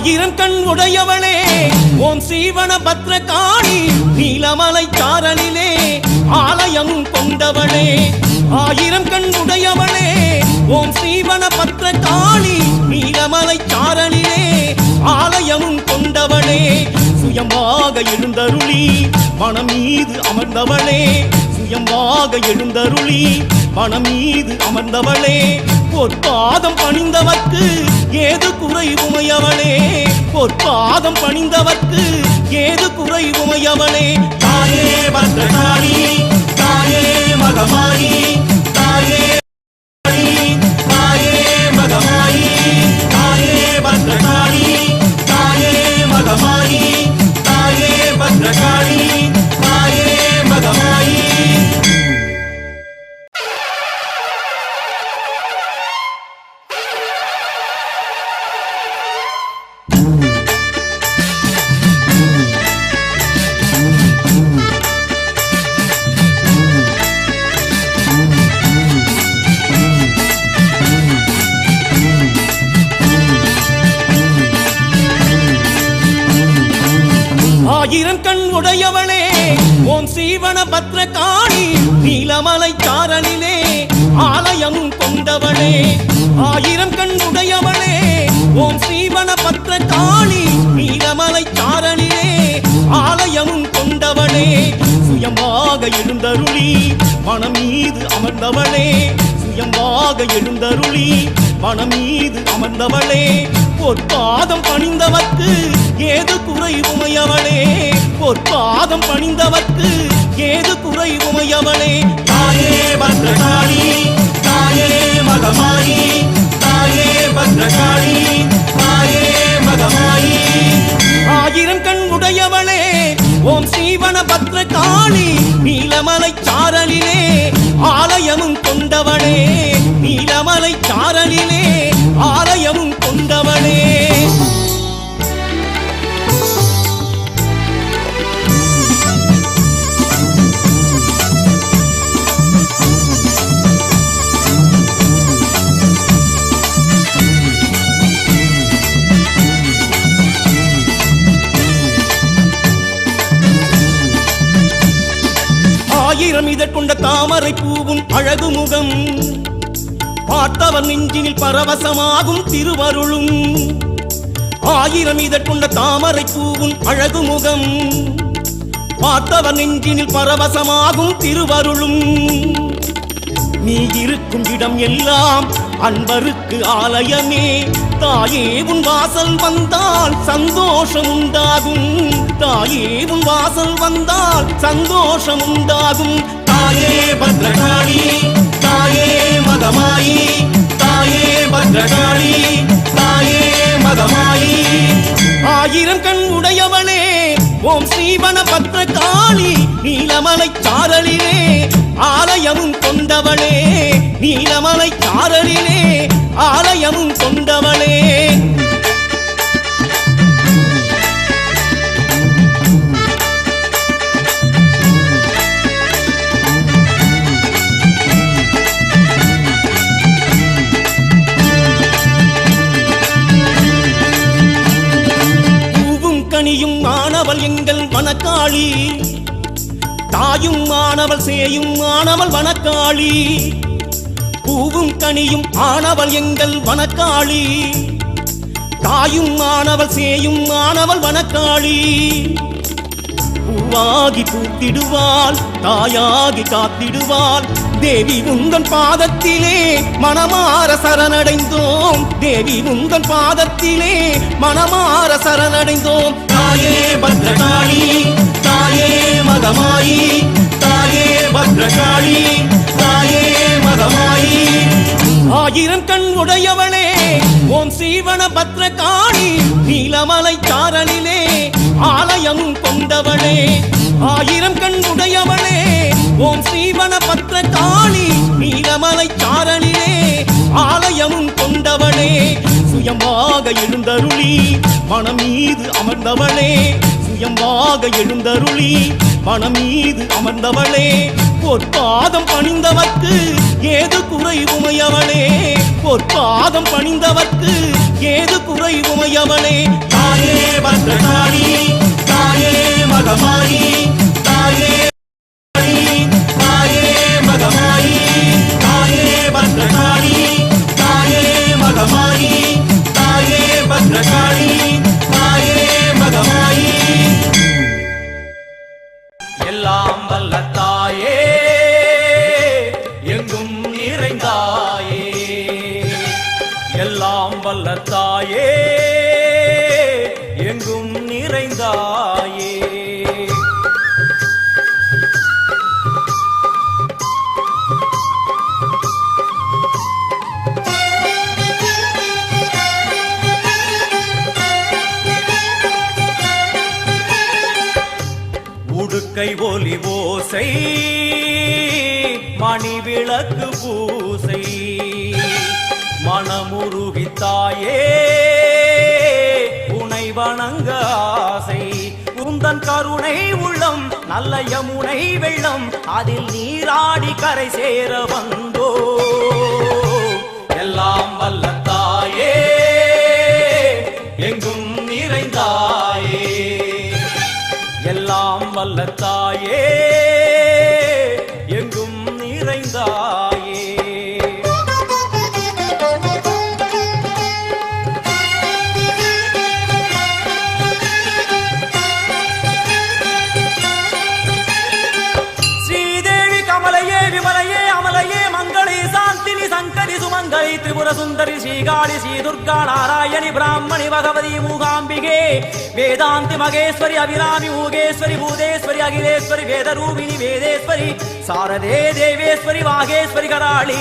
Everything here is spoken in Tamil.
ஆயிரம் கண் உடையவளே ஓம் சீவன பத்ரகாளி நீலமலை சாரலிலே ஆலயம் கொண்டவளே. ஆயிரம் கண் உடையவளே ஓம் சீவன பத்ரகாளி நீலமலை சாரலிலே ஆலயம் கொண்டவளே. சுயமாக எழுந்தருளி மனம் மீது அமர்ந்தவளே. சுயமாக எழுந்தருளி மனம் மீது அமர்ந்தவளே. பொற்பாதம் பணிந்தவர்க்கு ஏது குறை உமையவளே பொற்பாதம் பணிந்தவர்க்கு ஏது குறை உமையவளே தாயே பத்ரகாளி தாயே மகமாயி ஆயிரம் கண் உடையவளே ஓம் சீவன பத்ரகாளி நீலமலை சாரலிலே ஆலயம் கொண்டவளே. ஆயிரம் கண் உடையவளே ஓம் சீவன பத்ரகாளி நீலமலை சாரலிலே ஆலயம் கொண்டவளே. சுயமாக எழுந்தருளி மனம் மீது அமர்ந்தவளே. சுயமாக எழுந்தருளி மனம் மீது அமர்ந்தவளே பொற்பாதம் பணிந்தவர்க்கு ஏது குறைவுமையவளே பொற்பாதம் பணிந்தவர்க்கு ஏது குறைவுமையவளே தாயே பத்ரகாளி தாயே மகமாயி தாயே பத்ரகாளி தாயே மகமாயி. ஆயிரம் கண் உடையவளே ஓம் சீவன பத்ரகாளி நீலமலை சாரலிலே ஆலயமும் கொண்டவளே. நீலமலை தாரலிலே ஆலயமும் கொண்டவளே. ஆயிரம் இதற்கொண்ட தாமரை பூவும் அழகு முகம் பார்த்தவர் நெஞ்சினில் பரவசமாகும் திருவருளும். ஆயிரம் இதற்குண்ட தாமரை பூவும் அழகு முகம். பார்த்தவர் நெஞ்சினில் பரவசமாகும் திருவருளும். நீ இருக்கும் இடம் எல்லாம் அன்பருக்கு ஆலயமே. தாயே உன் வாசல் வந்தால் சந்தோஷம் உண்டாகும். தாயே உன் வாசல் வந்தால் சந்தோஷம் உண்டாகும். தாயே பத்ரகாளி. மதமாயி தாயே பத்ரகாளி தாயே மதமாயி. ஆயிரம் கண் உடையவளே ஓம் ஸ்ரீவன பத்ரகாளி நீலமலை சாரலிலே ஆலயமும் கொண்டவளே நீலமலை சாரலிலே ஆலயமும் கொண்டவளே. ஆனவள் எங்கள் வனக்காளி. தாயும் ஆனவள் சேயும் ஆனவள் வனக்காளி. பூவும் கனியும் ஆனவள் எங்கள் வனக்காளி. தாயும் ஆனவள் சேயும் ஆனவள் வனக்காளி. பூவாகி பூத்திடுவாள் தாயாகி காத்திடுவாள். தேவி உந்தன் பாதத்திலே மனமாற சரணடைந்தோம். தேவி உந்தன் பாதத்திலே மனமாற சரணடைந்தோம். தாயே ஆயிரம் கண் உடையவளே ஓம் சீவன பத்ரகாளி நீலமலை தாரணிலே ஆலயம் கொண்டவளே. ஆயிரம் கண் உடையவளே ஓம் சீவன பத்ரகாளி நீலமலை தாரணிலே ஆலயம் கொண்டவளே. சுயமாக எழுந்தருளி மனம் மீது அமர்ந்தவளே. சுயமாக எழுந்தருளி மனமீது மீது அமர்ந்தவளே பொற்பாதம் பணிந்தவர்க்கு ஏது குறைவுமையவளே பொற்பாதம் பணிந்தவர்க்கு ஏது குறைவுமையவளே தாயே வந்த தாயே தாயே மகமாயி எல்லாம் தாயே எங்கும் நிறைந்தாயே. உடுக்கை ஒலி ஓசை மணி விளக்கு பூசை. மனமுருகி தாயே உனை வணங்க ஆசை. உந்தன் கருணை உள்ளம் நல்ல யமுனை வெள்ளம் அதில் நீராடி கரை சேர வந்தோ. எல்லாம் வல்ல தாயே எங்கும் நிறைந்தாயே. எல்லாம் வல்ல தாயே ಸುಂದರಿ ಶ್ರೀಗಾಳಿ ಶ್ರೀ ದುರ್ಗಾ ನಾರಾಯಣಿ ಬ್ರಾಹ್ಮಣಿ ಭಗವತಿ ಮೂಗಾಂಬಿಗೆ ವೇದಾಂತಿ ಮಗೇಶ್ವರಿ ಅಭಿರಾಮಿ ಊಗೇಶ್ವರಿ ಭೂದೇಶ್ವರಿ ಅಖಿಲೇಶ್ವರಿ ವೇದರೂಪಿಣಿ ವೇದೇಶ್ವರಿ ಸಾರದೇ ದೇವೇಶ್ವರಿ ವಾಗೇಶ್ವರಿ ಕರಾಳಿ